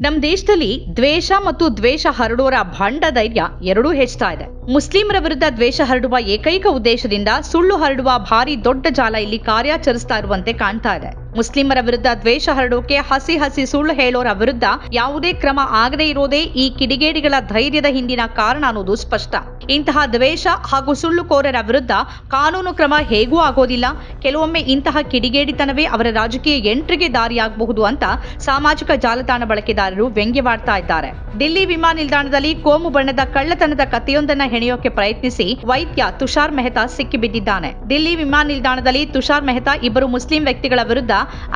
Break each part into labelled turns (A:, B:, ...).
A: ನಮ್ಮ ದೇಶದಲ್ಲಿ ದ್ವೇಷ ಮತ್ತು ದ್ವೇಷ ಹರಡುವರ ಭಂಡ ಧೈರ್ಯ ಎರಡೂ ಹೆಚ್ಚುತ್ತಾ ಇದೆ. ಮುಸ್ಲಿಮರ ವಿರುದ್ಧ ದ್ವೇಷ ಹರಡುವ ಏಕೈಕ ಉದ್ದೇಶದಿಂದ ಸುಳ್ಳು ಹರಡುವ ಭಾರಿ ದೊಡ್ಡ ಜಾಲ ಇಲ್ಲಿ ಕಾರ್ಯಾಚರಿಸ್ತಾ ಇರುವಂತೆ ಕಾಣ್ತಾ ಇದೆ. ಮುಸ್ಲಿಮರ ವಿರುದ್ಧ ದ್ವೇಷ ಹರಡೋಕೆ ಹಸಿ ಹಸಿ ಸುಳ್ಳು ಹೇಳೋರ ವಿರುದ್ಧ ಯಾವುದೇ ಕ್ರಮ ಆಗದೇ ಇರೋದೇ ಈ ಕಿಡಿಗೇಡಿಗಳ ಧೈರ್ಯದ ಹಿಂದಿನ ಕಾರಣ ಅನ್ನೋದು ಸ್ಪಷ್ಟ. ಇಂತಹ ದ್ವೇಷ ಹಾಗೂ ಸುಳ್ಳುಕೋರರ ವಿರುದ್ಧ ಕಾನೂನು ಕ್ರಮ ಹೇಗೂ ಆಗೋದಿಲ್ಲ ಕೆಲವೊಮ್ಮೆ ಇಂತಹ ಕಿಡಿಗೇಡಿತನವೇ ಅವರ ರಾಜಕೀಯ ಎಂಟ್ರಿಗೆ ದಾರಿಯಾಗಬಹುದು ಅಂತ ಸಾಮಾಜಿಕ ಜಾಲತಾಣ ಬಳಕೆದಾರರು ವ್ಯಂಗ್ಯವಾಡ್ತಾ ಇದ್ದಾರೆ. ದಿಲ್ಲಿ ವಿಮಾನ ನಿಲ್ದಾಣದಲ್ಲಿ ಕೋಮು ಬಣ್ಣದ ಕಳ್ಳತನದ ಕಥೆಯೊಂದನ್ನ ಹೆಣೆಯೋಕೆ ಪ್ರಯತ್ನಿಸಿ ವೈದ್ಯ ತುಷಾರ್ ಮೆಹ್ತಾ ಸಿಕ್ಕಿಬಿದ್ದಿದ್ದಾನೆ. ದಿಲ್ಲಿ ವಿಮಾನ ನಿಲ್ದಾಣದಲ್ಲಿ ತುಷಾರ್ ಮೆಹ್ತಾ ಇಬ್ಬರು ಮುಸ್ಲಿಂ ವ್ಯಕ್ತಿಗಳ ವಿರುದ್ಧ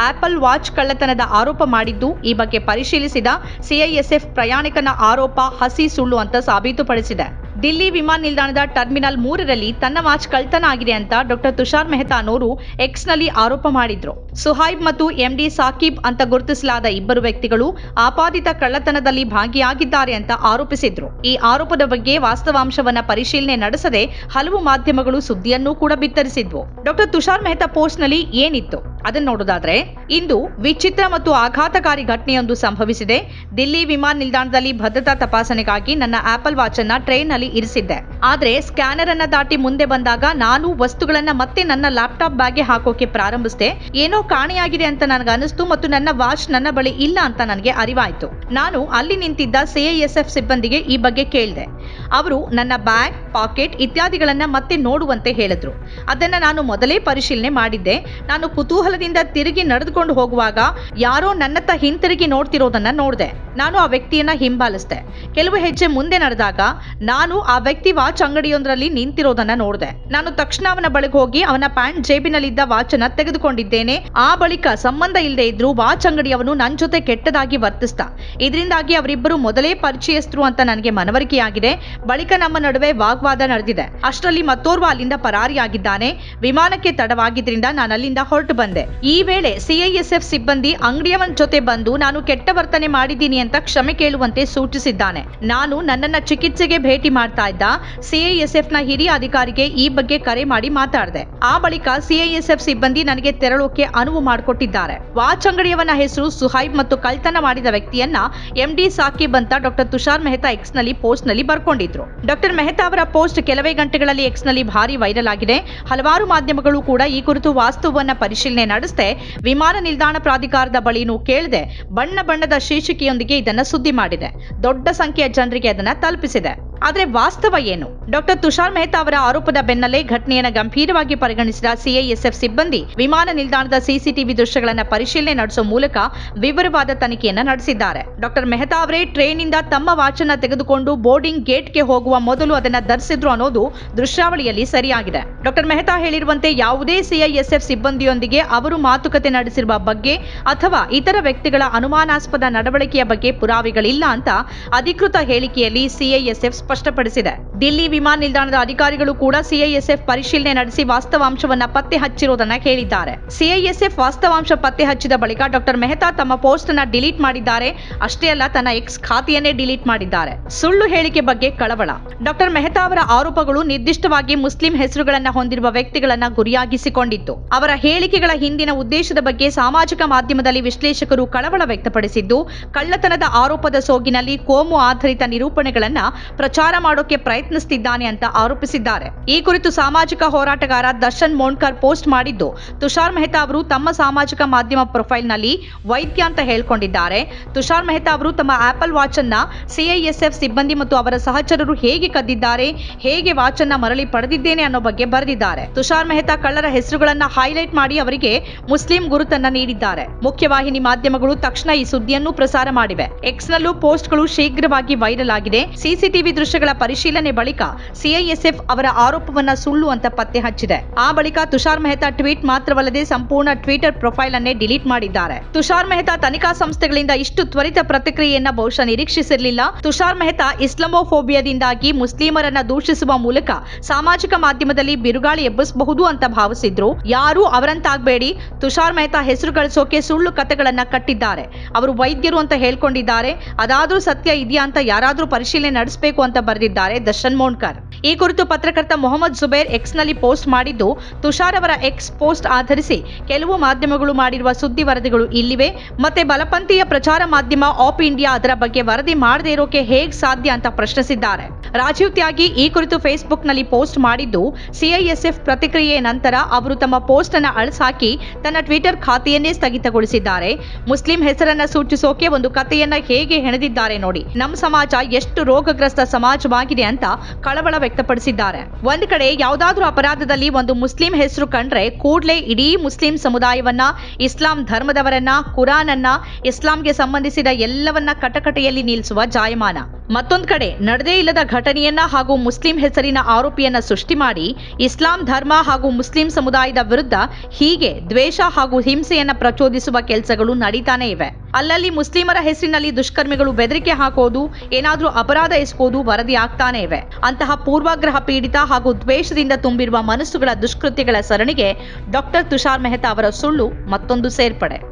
A: ಆಪಲ್ ವಾಚ್ ಕಳ್ಳತನದ ಆರೋಪ ಮಾಡಿದ್ದು, ಈ ಬಗ್ಗೆ ಪರಿಶೀಲಿಸಿದ ಸಿಐಎಸ್ಎಫ್ ಪ್ರಯಾಣಿಕನ ಆರೋಪ ಹಸಿ ಸುಳ್ಳು ಅಂತ ಸಾಬೀತುಪಡಿಸಿದೆ. ದಿಲ್ಲಿ ವಿಮಾನ ನಿಲ್ದಾಣದ ಟರ್ಮಿನಲ್ ಮೂರರಲ್ಲಿ ತನ್ನ ವಾಚ್ ಕಳ್ತನ ಆಗಿದೆ ಅಂತ ಡಾಕ್ಟರ್ ತುಷಾರ್ ಮೆಹ್ತಾ ಅನ್ನೋರು ಎಕ್ಸ್ನಲ್ಲಿ ಆರೋಪ ಮಾಡಿದ್ರು. ಸುಹೈಬ್ ಮತ್ತು ಎಂಡಿ ಸಾಕಿಬ್ ಅಂತ ಗುರುತಿಸಲಾದ ಇಬ್ಬರು ವ್ಯಕ್ತಿಗಳು ಆಪಾದಿತ ಕಳ್ಳತನದಲ್ಲಿ ಭಾಗಿಯಾಗಿದ್ದಾರೆ ಅಂತ ಆರೋಪಿಸಿದ್ರು. ಈ ಆರೋಪದ ಬಗ್ಗೆ ವಾಸ್ತವಾಂಶವನ್ನ ಪರಿಶೀಲನೆ ನಡೆಸದೆ ಹಲವು ಮಾಧ್ಯಮಗಳು ಸುದ್ದಿಯನ್ನೂ ಕೂಡ ಬಿತ್ತರಿಸಿದ್ವು. ಡಾಕ್ಟರ್ ತುಷಾರ್ ಮೆಹ್ತಾ ಪೋಸ್ಟ್ನಲ್ಲಿ ಏನಿತ್ತು? ಅದನ್ನ ನೋಡೋದಾದ್ರೆ, ಇಂದು ವಿಚಿತ್ರ ಮತ್ತು ಆಘಾತಕಾರಿ ಘಟನೆಯೊಂದು ಸಂಭವಿಸಿದೆ. ದಿಲ್ಲಿ ವಿಮಾನ ನಿಲ್ದಾಣದಲ್ಲಿ ಭದ್ರತಾ ತಪಾಸಣೆಗಾಗಿ ನನ್ನ ಆಪಲ್ ವಾಚ್ ಅನ್ನ ಟ್ರೈನ್ ನಲ್ಲಿ ಇರಿಸಿದ್ದೆ. ಆದ್ರೆ ಸ್ಕ್ಯಾನರ್ ಅನ್ನ ದಾಟಿ ಮುಂದೆ ಬಂದಾಗ ನಾನು ವಸ್ತುಗಳನ್ನ ಮತ್ತೆ ನನ್ನ ಲ್ಯಾಪ್ಟಾಪ್ ಬ್ಯಾಗ್ಗೆ ಹಾಕೋಕೆ ಪ್ರಾರಂಭಿಸಿದೆ. ಏನೋ ಕಾಣೆಯಾಗಿದೆ ಅಂತ ನನಗೆ ಅನಿಸ್ತು ಮತ್ತು ನನ್ನ ವಾಚ್ ನನ್ನ ಬಳಿ ಇಲ್ಲ ಅಂತ ನನಗೆ ಅರಿವಾಯ್ತು. ನಾನು ಅಲ್ಲಿ ನಿಂತಿದ್ದ ಸಿಐಎಸ್ಎಫ್ ಸಿಬ್ಬಂದಿಗೆ ಈ ಬಗ್ಗೆ ಕೇಳಿದೆ. ಅವರು ನನ್ನ ಬ್ಯಾಗ್, ಪಾಕೆಟ್ ಇತ್ಯಾದಿಗಳನ್ನ ಮತ್ತೆ ನೋಡುವಂತೆ ಹೇಳಿದ್ರು. ಅದನ್ನ ನಾನು ಮೊದಲೇ ಪರಿಶೀಲನೆ ಮಾಡಿದ್ದೆ. ನಾನು ಕುತೂಹಲದಿಂದ ತಿರುಗಿ ನಡೆದುಕೊಂಡು ಹೋಗುವಾಗ ಯಾರೋ ನನ್ನತ್ತ ಹಿಂತಿರುಗಿ ನೋಡ್ತಿರೋದನ್ನ ನೋಡಿದೆ. ನಾನು ಆ ವ್ಯಕ್ತಿಯನ್ನ ಹಿಂಬಾಲಿಸಿದೆ. ಕೆಲವು ಹೆಜ್ಜೆ ಮುಂದೆ ನಡೆದಾಗ ನಾನು ಆ ವ್ಯಕ್ತಿ ವಾಚ್ ಅಂಗಡಿಯೊಂದರಲ್ಲಿ ನಿಂತಿರೋದನ್ನ ನೋಡಿದೆ. ನಾನು ತಕ್ಷಣ ಅವನ ಬಳಿಗೆ ಹೋಗಿ ಅವನ ಪ್ಯಾಂಟ್ ಜೇಬಿನಲ್ಲಿದ್ದ ವಾಚ್ ಅನ್ನ ತೆಗೆದುಕೊಂಡಿದ್ದೇನೆ. ಆ ಬಳಿಕ ಸಂಬಂಧ ಇಲ್ಲದೆ ಇದ್ರು ವಾಚ್ ಅಂಗಡಿಯವನು ನನ್ನ ಜೊತೆ ಕೆಟ್ಟದಾಗಿ ವರ್ತಿಸ್ತ ಇದರಿಂದಾಗಿ ಅವರಿಬ್ಬರು ಮೊದಲೇ ಪರಿಚಯಸ್ಥರು ಅಂತ ನನಗೆ ಮನವರಿಕೆಯಾಗಿದೆ. ಬಳಿಕ ನಮ್ಮ ನಡುವೆ ವಾಗ್ವಾದ ನಡೆದಿದೆ. ಅಷ್ಟರಲ್ಲಿ ಮತ್ತೋರ್ವ ಅಲ್ಲಿಂದ ಪರಾರಿಯಾಗಿದ್ದಾನೆ. ವಿಮಾನಕ್ಕೆ ತಡವಾಗಿದ್ರಿಂದ ನಾನು ಅಲ್ಲಿಂದ ಹೊರಟು ಬಂದೆ. ಈ ವೇಳೆ ಸಿಐಎಸ್ಎಫ್ ಸಿಬ್ಬಂದಿ ಅಂಗಡಿಯವನ ಜೊತೆ ಬಂದು ನಾನು ಕೆಟ್ಟ ವರ್ತನೆ ಮಾಡಿದ್ದೀನಿ ಅಂತ ಕ್ಷಮೆ ಕೇಳುವಂತೆ ಸೂಚಿಸಿದ್ದಾನೆ. ನಾನು ನನ್ನನ್ನ ಚಿಕಿತ್ಸೆಗೆ ಭೇಟಿ ಮಾಡ್ತಾ ಇದ್ದ ಸಿಐಎಸ್ಎಫ್ನ ಹಿರಿಯ ಅಧಿಕಾರಿಗೆ ಈ ಬಗ್ಗೆ ಕರೆ ಮಾಡಿ ಮಾತಾಡಿದೆ. ಆ ಬಳಿಕ ಸಿಐಎಸ್ಎಫ್ ಸಿಬ್ಬಂದಿ ನನಗೆ ತೆರಳೋಕೆ ಅನುವು ಮಾಡಿಕೊಟ್ಟಿದ್ದಾರೆ. ವಾಚ್ ಅಂಗಡಿಯವನ ಹೆಸರು ಸುಹೈಬ್ ಮತ್ತು ಕಳ್ತನ ಮಾಡಿದ ವ್ಯಕ್ತಿಯನ್ನ ಎಂಡಿ ಸಾಕಿಬ್ ಅಂತ ಡಾಕ್ಟರ್ ತುಷಾರ್ ಮೆಹ್ತಾ ಎಕ್ಸ್ನಲ್ಲಿ ಪೋಸ್ಟ್ನಲ್ಲಿ ಬರ್ಕೊಂಡಿದ್ರು. ಡಾಕ್ಟರ್ ಮೆಹ್ತಾ ಅವರ ಪೋಸ್ಟ್ ಕೆಲವೇ ಗಂಟೆಗಳಲ್ಲಿ ಎಕ್ಸ್ನಲ್ಲಿ ಭಾರಿ ವೈರಲ್ ಆಗಿದೆ. ಹಲವಾರು ಮಾಧ್ಯಮಗಳು ಕೂಡ ಈ ಕುರಿತು ವಾಸ್ತವವನ್ನ ಪರಿಶೀಲನೆ ನಡೆಸದೆ. ವಿಮಾನ ನಿಲ್ದಾಣ ಪ್ರಾಧಿಕಾರದ ಬಳಿನೂ ಕೇಳದೆ. ಬಣ್ಣ ಬಣ್ಣದ ಶೀರ್ಷಿಕೆಯೊಂದಿಗೆ ಇದನ್ನ ಸುದ್ದಿ ಮಾಡಿದೆ. ದೊಡ್ಡ ಸಂಖ್ಯೆಯ ಜನರಿಗೆ ಅದನ್ನ ತಲುಪಿಸಿದೆ. ಆದ್ರೆ ವಾಸ್ತವ ಏನು? ಡಾಕ್ಟರ್ ತುಷಾರ್ ಮೆಹ್ತಾ ಅವರ ಆರೋಪದ ಬೆನ್ನಲ್ಲೇ ಘಟನೆಯನ್ನು ಗಂಭೀರವಾಗಿ ಪರಿಗಣಿಸಿದ ಸಿಐಎಸ್ಎಫ್ ಸಿಬ್ಬಂದಿ, ವಿಮಾನ ನಿಲ್ದಾಣದ ಸಿಸಿಟಿವಿ ದೃಶ್ಯಗಳನ್ನು ಪರಿಶೀಲನೆ ನಡೆಸುವ ಮೂಲಕ ವಿವರವಾದ ತನಿಖೆಯನ್ನು ನಡೆಸಿದ್ದಾರೆ. ಡಾಕ್ಟರ್ ಮೆಹ್ತಾ ಅವರೇ ಟ್ರೈನ್ ಇಂದ ತಮ್ಮ ವಾಚನ್ನ ತೆಗೆದುಕೊಂಡು ಬೋರ್ಡಿಂಗ್ ಗೇಟ್ಗೆ ಹೋಗುವ ಮೊದಲು ಅದನ್ನ ಧರಿಸಿದ್ರು ಅನ್ನೋದು ದೃಶ್ಯಾವಳಿಯಲ್ಲಿ ಸರಿಯಾಗಿದೆ. ಡಾಕ್ಟರ್ ಮೆಹ್ತಾ ಹೇಳಿರುವಂತೆ ಯಾವುದೇ ಸಿಐಎಸ್ಎಫ್ ಸಿಬ್ಬಂದಿಯೊಂದಿಗೆ ಅವರು ಮಾತುಕತೆ ನಡೆಸಿರುವ ಬಗ್ಗೆ ಅಥವಾ ಇತರ ವ್ಯಕ್ತಿಗಳ ಅನುಮಾನಾಸ್ಪದ ನಡವಳಿಕೆಯ ಬಗ್ಗೆ ಪುರಾವೆಗಳಿಲ್ಲ ಅಂತ ಅಧಿಕೃತ ಹೇಳಿಕೆಯಲ್ಲಿ ಸಿಐಎಸ್ಎಫ್ ಸ್ಪಷ್ಟಪಡಿಸಿದೆ. ದಿಲ್ಲಿ ವಿಮಾನ ನಿಲ್ದಾಣದ ಅಧಿಕಾರಿಗಳು ಕೂಡ ಸಿಐಎಸ್ಎಫ್ ಪರಿಶೀಲನೆ ನಡೆಸಿ ವಾಸ್ತವಾಂಶವನ್ನು ಪತ್ತೆ ಹಚ್ಚಿರುವುದನ್ನ ಹೇಳಿದ್ದಾರೆ ಸಿಐಎಸ್ಎಫ್ ವಾಸ್ತವಾಂಶ ಪತ್ತೆ ಹಚ್ಚಿದ ಬಳಿಕ ಡಾಕ್ಟರ್ ಮೆಹ್ತಾ ತಮ್ಮ ಪೋಸ್ಟ್ ಅನ್ನ ಡಿಲೀಟ್ ಮಾಡಿದ್ದಾರೆ. ಅಷ್ಟೇ ಅಲ್ಲ, ತನ್ನ ಎಕ್ಸ್ ಖಾತೆಯನ್ನೇ ಡಿಲೀಟ್ ಮಾಡಿದ್ದಾರೆ. ಸುಳ್ಳು ಹೇಳಿಕೆ ಬಗ್ಗೆ ಕಳವಳ. ಡಾಕ್ಟರ್ ಮೆಹ್ತಾ ಅವರ ಆರೋಪಗಳು ನಿರ್ದಿಷ್ಟವಾಗಿ ಮುಸ್ಲಿಂ ಹೆಸರುಗಳನ್ನ ಹೊಂದಿರುವ ವ್ಯಕ್ತಿಗಳನ್ನ ಗುರಿಯಾಗಿಸಿಕೊಂಡಿತ್ತು ಅವರ ಹೇಳಿಕೆಗಳ ಹಿಂದಿನ ಉದ್ದೇಶದ ಬಗ್ಗೆ ಸಾಮಾಜಿಕ ಮಾಧ್ಯಮದಲ್ಲಿ ವಿಶ್ಲೇಷಕರು ಕಳವಳ ವ್ಯಕ್ತಪಡಿಸಿದ್ದು, ಕಳ್ಳತನದ ಆರೋಪದ ಸೋಗಿನಲ್ಲಿ ಕೋಮು ಆಧಾರಿತ ನಿರೂಪಣೆಗಳನ್ನ ಪ್ರಚಾರ ಮಾಡೋಕೆ ಪ್ರಯತ್ನಿಸುತ್ತಿದ್ದಾನೆ ಅಂತ ಆರೋಪಿಸಿದ್ದಾರೆ. ಈ ಕುರಿತು ಸಾಮಾಜಿಕ ಹೋರಾಟಗಾರ ದರ್ಶನ್ ಮೋಣ್ಕರ್ ಪೋಸ್ಟ್ ಮಾಡಿದ್ದು, ತುಷಾರ್ ಮೆಹ್ತಾ ಅವರು ತಮ್ಮ ಸಾಮಾಜಿಕ ಮಾಧ್ಯಮ ಪ್ರೊಫೈಲ್ನಲ್ಲಿ ವೈದ್ಯ ಅಂತ ಹೇಳಿಕೊಂಡಿದ್ದಾರೆ. ತುಷಾರ್ ಮೆಹ್ತಾ ಅವರು ತಮ್ಮ ಆಪಲ್ ವಾಚ್ ಅನ್ನ ಸಿಐಎಸ್ಎಫ್ ಸಿಬ್ಬಂದಿ ಮತ್ತು ಅವರ ಸಹಚರರು ಹೇಗೆ ಕದ್ದಿದ್ದಾರೆ, ಹೇಗೆ ವಾಚ್ ಅನ್ನ ಮರಳಿ ಪಡೆದಿದ್ದೇನೆ ಅನ್ನೋ ಬಗ್ಗೆ ಬರೆದಿದ್ದಾರೆ. ತುಷಾರ್ ಮೆಹ್ತಾ ಕಳ್ಳರ ಹೆಸರುಗಳನ್ನ ಹೈಲೈಟ್ ಮಾಡಿ ಅವರಿಗೆ ಮುಸ್ಲಿಂ ಗುರುತನ್ನ ನೀಡಿದ್ದಾರೆ. ಮುಖ್ಯವಾಹಿನಿ ಮಾಧ್ಯಮಗಳು ತಕ್ಷಣ ಈ ಸುದ್ದಿಯನ್ನು ಪ್ರಸಾರ ಮಾಡಿವೆ. ಎಕ್ಸ್ ನಲ್ಲೂ ಪೋಸ್ಟ್ಗಳು ಶೀಘ್ರವಾಗಿ ವೈರಲ್ ಆಗಿದೆ. ಸಿಸಿಟಿವಿ ದೃಶ್ಯಗಳ ಪರಿಶೀಲನೆ ಬಳಿಕ ಸಿಐಎಸ್ಎಫ್ ಅವರ ಆರೋಪವನ್ನ ಸುಳ್ಳು ಅಂತ ಪತ್ತೆ ಹಚ್ಚಿದೆ. ಆ ಬಳಿಕ ತುಷಾರ್ ಮೆಹ್ತಾ ಟ್ವೀಟ್ ಮಾತ್ರವಲ್ಲದೆ ಸಂಪೂರ್ಣ ಟ್ವಿಟರ್ ಪ್ರೊಫೈಲ್ ಅನ್ನೇ ಡಿಲೀಟ್ ಮಾಡಿದ್ದಾರೆ. ತುಷಾರ್ ಮೆಹ್ತಾ ತನಿಖಾ ಸಂಸ್ಥೆಗಳಿಂದ ಇಷ್ಟು ತ್ವರಿತ ಪ್ರತಿಕ್ರಿಯೆಯನ್ನ ಬಹುಶಃ ನಿರೀಕ್ಷಿಸಿರಲಿಲ್ಲ. ತುಷಾರ್ ಮೆಹ್ತಾ ಇಸ್ಲಾಮೋಫೋಬಿಯಾದಿಂದಾಗಿ ಮುಸ್ಲಿಮರನ್ನ ದೂಷಿಸುವ ಮೂಲಕ ಸಾಮಾಜಿಕ ಮಾಧ್ಯಮದಲ್ಲಿ ಬಿರುಗಾಳಿ ಎಬ್ಬಿಸಬಹುದು ಅಂತ ಭಾವಿಸಿದ್ರು. ಯಾರೂ ಅವರಂತಾಗಬೇಡಿ. ತುಷಾರ್ ಮೆಹ್ತಾ ಹೆಸರು ಗಳಿಸೋಕೆ ಸುಳ್ಳು ಕಥೆಗಳನ್ನ ಕಟ್ಟಿದ್ದಾರೆ. ಅವರು ವೈದ್ಯರು ಅಂತ ಹೇಳ್ಕೊಂಡಿದ್ದಾರೆ. ಅದಾದ್ರೂ ಸತ್ಯ ಇದೆಯಾ ಅಂತ ಯಾರಾದ್ರೂ ಪರಿಶೀಲನೆ ನಡೆಸಬೇಕು ಅಂತ ಬರೆದಿದ್ದಾರೆ. ದರ್ಶನ್ ದರ್ಶನ್ ಮೋಣ್ಕರ್ ಈ ಕುರಿತು ಪತ್ರಕರ್ತ ಮೊಹಮ್ಮದ್ ಜುಬೇರ್ ಎಕ್ಸ್ನಲ್ಲಿ ಪೋಸ್ಟ್ ಮಾಡಿದ್ದು, ತುಷಾರ್ ಅವರ ಎಕ್ಸ್ ಪೋಸ್ಟ್ ಆಧರಿಸಿ ಕೆಲವು ಮಾಧ್ಯಮಗಳು ಮಾಡಿರುವ ಸುದ್ದಿ ವರದಿಗಳು ಇಲ್ಲಿವೆ. ಮತ್ತೆ ಬಲಪಂಥೀಯ ಪ್ರಚಾರ ಮಾಧ್ಯಮ ಆಫ್ ಇಂಡಿಯಾ ಅದರ ಬಗ್ಗೆ ವರದಿ ಮಾಡದೇ ಇರೋಕೆ ಹೇಗೆ ಸಾಧ್ಯ ಅಂತ ಪ್ರಶ್ನಿಸಿದ್ದಾರೆ. ರಾಜೀವ್ ತ್ಯಾಗಿ ಈ ಕುರಿತು ಫೇಸ್ಬುಕ್ನಲ್ಲಿ ಪೋಸ್ಟ್ ಮಾಡಿದ್ದು ಸಿಐಎಸ್ಎಫ್ ಪ್ರತಿಕ್ರಿಯೆ ನಂತರ ಅವರು ತಮ್ಮ ಪೋಸ್ಟ್ ಅನ್ನು ಅಳಸಾಕಿ ತನ್ನ ಟ್ವಿಟರ್ ಖಾತೆಯನ್ನೇ ಸ್ಥಗಿತಗೊಳಿಸಿದ್ದಾರೆ. ಮುಸ್ಲಿಂ ಹೆಸರನ್ನ ಸೂಚಿಸೋಕೆ ಒಂದು ಕಥೆಯನ್ನ ಹೇಗೆ ಹೆಣೆದಿದ್ದಾರೆ ನೋಡಿ. ನಮ್ಮ ಸಮಾಜ ಎಷ್ಟು ರೋಗಗ್ರಸ್ತ ಸಮಾಜವಾಗಿದೆ ಅಂತ ಕಳವಳ ವ್ಯಕ್ತಪಡಿಸಿದ್ದಾರೆ. ಒಂದು ಕಡೆ ಯಾವುದಾದ್ರೂ ಅಪರಾಧದಲ್ಲಿ ಒಂದು ಮುಸ್ಲಿಂ ಹೆಸರು ಕಂಡ್ರೆ ಕೂಡಲೇ ಇಡೀ ಮುಸ್ಲಿಂ ಸಮುದಾಯವನ್ನ, ಇಸ್ಲಾಂ ಧರ್ಮದವರನ್ನ ಕುರಾನ್ ಅನ್ನ ಇಸ್ಲಾಂಗೆ ಸಂಬಂಧಿಸಿದ ಎಲ್ಲವನ್ನ ಕಟಕಟೆಯಲ್ಲಿ ನಿಲ್ಲಿಸುವ ಜಾಯಮಾನ. ಮತ್ತೊಂದ್ ಕಡೆ, ನಡೆದೇ ಇಲ್ಲದ ಘಟನೆಯನ್ನ ಹಾಗೂ ಮುಸ್ಲಿಂ ಹೆಸರಿನ ಆರೋಪಿಯನ್ನ ಸೃಷ್ಟಿ ಮಾಡಿ, ಇಸ್ಲಾಂ ಧರ್ಮ ಹಾಗೂ ಮುಸ್ಲಿಂ ಸಮುದಾಯದ ವಿರುದ್ಧ ಹೀಗೆ ದ್ವೇಷ ಹಾಗೂ ಹಿಂಸೆಯನ್ನ ಪ್ರಚೋದಿಸುವ ಕೆಲಸಗಳು ನಡೀತಾನೆ ಇವೆ. ಅಲ್ಲಲ್ಲಿ ಮುಸ್ಲಿಮರ ಹೆಸರಿನಲ್ಲಿ ದುಷ್ಕರ್ಮಿಗಳು ಬೆದರಿಕೆ ಹಾಕೋದು, ಏನಾದರೂ ಅಪರಾಧ ಎಸಗೋದು ವರದಿ ಆಗ್ತಾನೆ ಇವೆ. ಅಂತಹ ಪೂರ್ವಾಗ್ರಹ ಪೀಡಿತ ಹಾಗೂ ದ್ವೇಷದಿಂದ ತುಂಬಿರುವ ಮನಸ್ಸುಗಳ ದುಷ್ಕೃತ್ಯಗಳ ಸರಣಿಗೆ ಡಾಕ್ಟರ್ ತುಷಾರ್ ಮೆಹ್ತಾ ಅವರ ಸುಳ್ಳು ಮತ್ತೊಂದು ಸೇರ್ಪಡೆ.